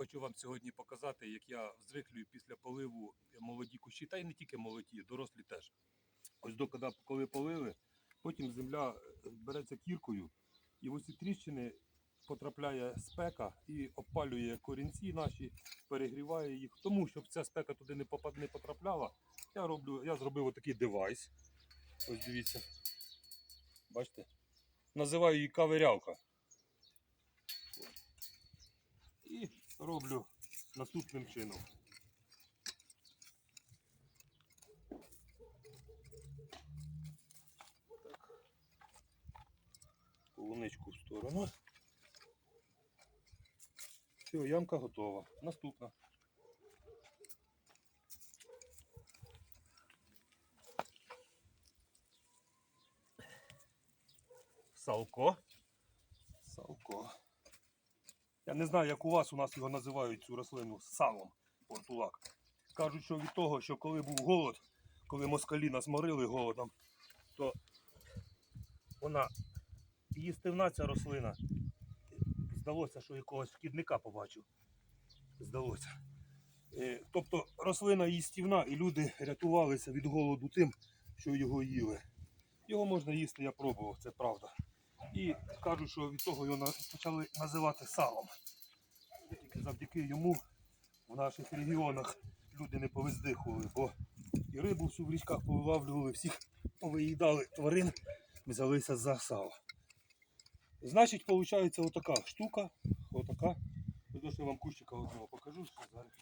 Хочу вам сьогодні показати, як я зриклюю після поливу молоді кущі, та й не тільки молоді, дорослі теж. Ось до коли, полили, потім земля е, береться кіркою, і в ці тріщини потрапляє спека і обпалює корінці наші, перегріває їх. Тому, щоб ця спека туди не, потрапляла, я, роблю, я зробив отакий девайс. Ось дивіться. Бачите? Називаю її каверялка. І роблю наступним чином. Так. Полуничку в сторону. Все, ямка готова. Наступна. Салко. Салко. Я не знаю, як у вас у нас його називають цю рослину салом портулак. Кажуть, що від того, що коли був голод, коли москалі нас морили голодом, то вона їстивна ця рослина. Здалося, що якогось шкідника побачив. Здалося. Е, Тобто рослина їстівна і люди рятувалися від голоду тим, що його їли. Його можна їсти, я пробував, це правда. І кажуть, що від того його почали називати салом. Тільки завдяки йому в наших регіонах люди не повиздихували, бо і рибу всю в річках повилавлювали, всіх повиїдали тварин, взялися за сало. Значить, виходить отака штука, отака. Ось я вам кущика одного покажу. що зараз.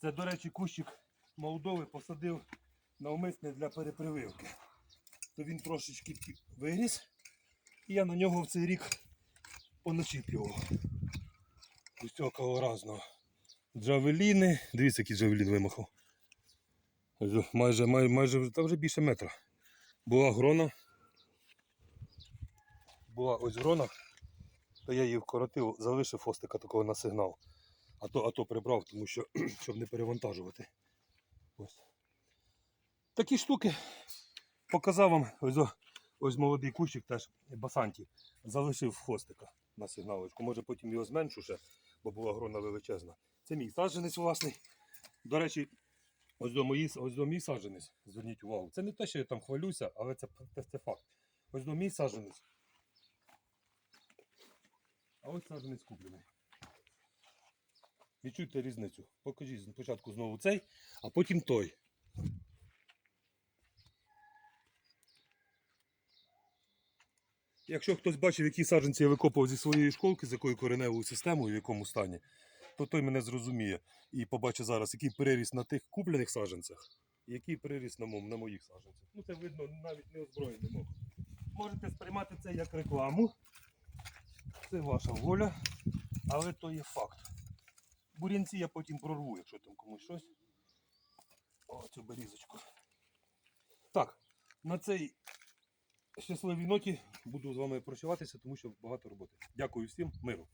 Це, до речі, кущик Молдови посадив навмисне для перепрививки. То він трошечки виріс, і я на нього в цей рік поначіплював. Цього калоразного. Джавеліни. Дивіться, який джавелін вимахав. Майже, май, майже та вже більше метра. Була грона. Була ось грона, то я її вкоротив, залишив фостика такого на сигнал. А то, а то прибрав, тому що щоб не перевантажувати. Ось. Такі штуки показав вам ось, ось молодий кущик теж басанті. Залишив хвостика на сигналочку. Може потім його зменшу ще, бо була грона величезна. Це мій саджанець власний. До речі, ось до, мої, ось до мій саджанець. Зверніть увагу. Це не те, що я там хвалюся, але це, це, це факт. Ось до мій саджанець. А ось саджанець куплений. Відчуйте різницю. Покажіть спочатку знову цей, а потім той. Якщо хтось бачив, які саджанці я викопав зі своєї школки, з якою кореневою системою, в якому стані, то той мене зрозуміє і побачить зараз, який переріс на тих куплених саджанцях, і який переріс на, на моїх саджанцях. Ну це видно навіть неозброєним оком. Можете сприймати це як рекламу. Це ваша воля, але то є факт. Бурянці я потім прорву, якщо там комусь щось. О, цю берізочку. Так, на цей щасливій ноті буду з вами прощаватися, тому що багато роботи. Дякую всім, миру.